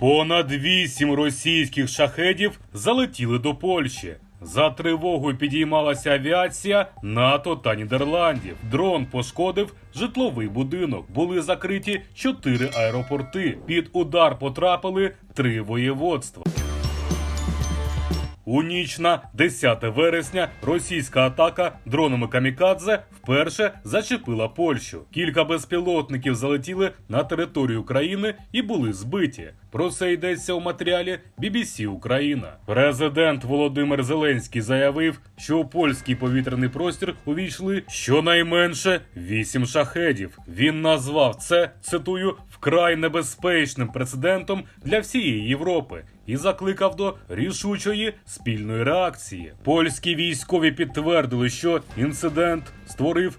Понад вісім російських шахедів залетіли до Польщі. За тривогою підіймалася авіація НАТО та Нідерландів. Дрон пошкодив житловий будинок. Були закриті чотири аеропорти. Під удар потрапили три воєводства. У ніч на 10 вересня російська атака дронами камікадзе вперше зачепила Польщу. Кілька безпілотників залетіли на територію країни і були збиті. Про це йдеться у матеріалі BBC Україна. Президент Володимир Зеленський заявив, що у польський повітряний простір увійшли щонайменше вісім шахедів. Він назвав це цитую вкрай небезпечним прецедентом для всієї Європи і закликав до рішучої спільної реакції. Польські військові підтвердили, що інцидент створив.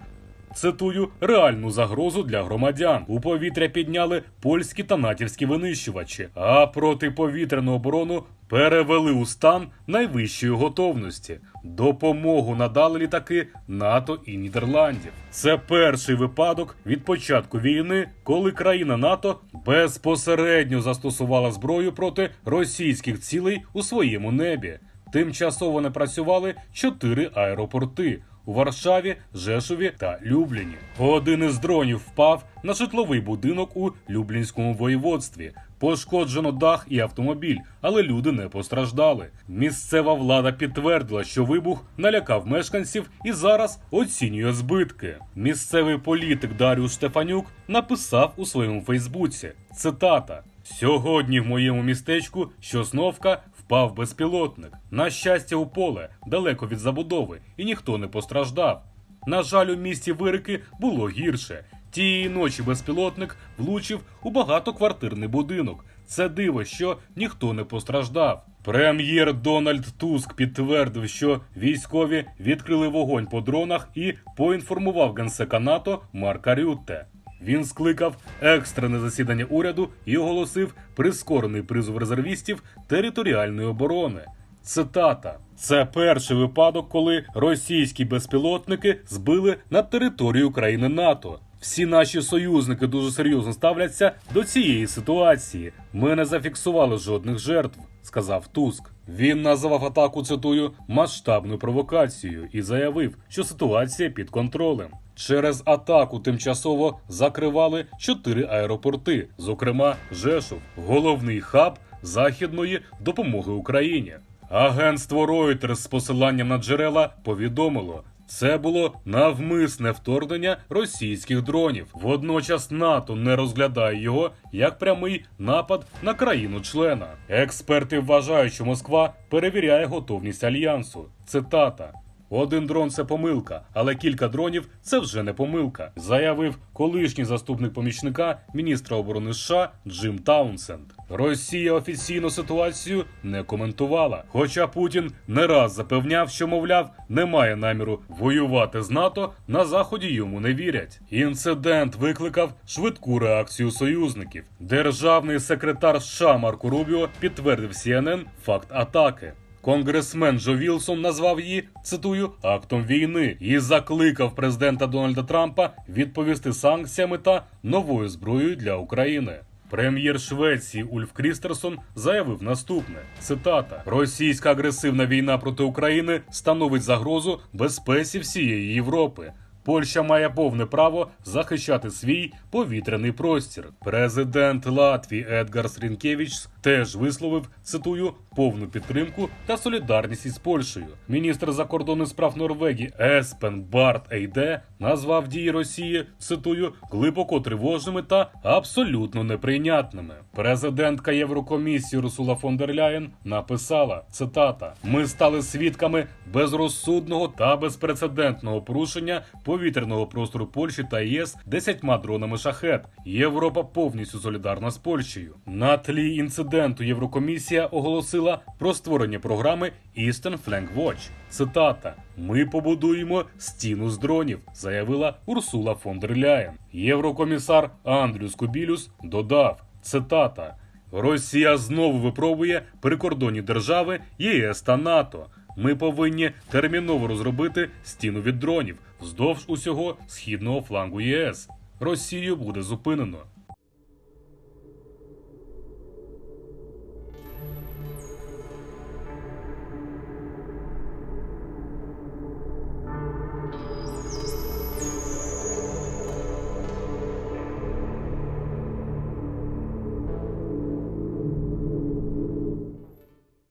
Цитую реальну загрозу для громадян. У повітря підняли польські та натівські винищувачі, а протиповітряну оборону перевели у стан найвищої готовності. Допомогу надали літаки НАТО і Нідерландів. Це перший випадок від початку війни, коли країна НАТО безпосередньо застосувала зброю проти російських цілей у своєму небі. Тимчасово не працювали чотири аеропорти у Варшаві, Жешові та Любліні. Один із дронів впав на житловий будинок у Люблінському воєводстві. Пошкоджено дах і автомобіль, але люди не постраждали. Місцева влада підтвердила, що вибух налякав мешканців і зараз оцінює збитки. Місцевий політик Даріус Штефанюк написав у своєму Фейсбуці: цитата: Сьогодні в моєму містечку Щосновка впав безпілотник. На щастя, у поле далеко від забудови, і ніхто не постраждав. На жаль, у місті Вирики було гірше. Тієї ночі безпілотник влучив у багатоквартирний будинок. Це диво, що ніхто не постраждав. Прем'єр Дональд Туск підтвердив, що військові відкрили вогонь по дронах і поінформував генсека НАТО Марка Рютте. Він скликав екстрене засідання уряду і оголосив прискорений призов резервістів територіальної оборони. Цитата: це перший випадок, коли російські безпілотники збили на територію країни НАТО. Всі наші союзники дуже серйозно ставляться до цієї ситуації. Ми не зафіксували жодних жертв, сказав Туск. Він назвав атаку цитую масштабною провокацією і заявив, що ситуація під контролем. Через атаку тимчасово закривали чотири аеропорти, зокрема Жешов, головний хаб західної допомоги Україні. Агентство Reuters з посиланням на джерела повідомило. Це було навмисне вторгнення російських дронів. Водночас НАТО не розглядає його як прямий напад на країну-члена. Експерти вважають, що Москва перевіряє готовність альянсу. Цитата. Один дрон це помилка, але кілька дронів це вже не помилка, заявив колишній заступник помічника міністра оборони США Джим Таунсенд. Росія офіційно ситуацію не коментувала. Хоча Путін не раз запевняв, що мовляв немає наміру воювати з НАТО, на заході йому не вірять. Інцидент викликав швидку реакцію союзників. Державний секретар США Марко Рубіо підтвердив CNN факт атаки. Конгресмен Джо Вілсон назвав її цитую актом війни і закликав президента Дональда Трампа відповісти санкціями та новою зброєю для України. Прем'єр Швеції Ульф Крістерсон заявив наступне: цитата: Російська агресивна війна проти України становить загрозу безпеці всієї Європи. Польща має повне право захищати свій повітряний простір. Президент Латвії Едгар Срінкевич теж висловив цитую повну підтримку та солідарність із Польщею. Міністр закордонних справ Норвегії Еспен Барт Ейде назвав дії Росії цитую глибоко тривожними та абсолютно неприйнятними. Президентка Єврокомісії Русула фон дер Ляєн написала цитата: Ми стали свідками безрозсудного та безпрецедентного порушення повітряного простору Польщі та ЄС десятьма дронами шахет. Європа повністю солідарна з Польщею. На тлі інциденту Єврокомісія оголосила про створення програми Eastern Flank Watch. Цитата: Ми побудуємо стіну з дронів, заявила Урсула фон дер Ляєн. Єврокомісар Андрюс Кубілюс додав цитата. Росія знову випробує прикордонні держави ЄС та НАТО. Ми повинні терміново розробити стіну від дронів вздовж усього східного флангу ЄС. Росію буде зупинено.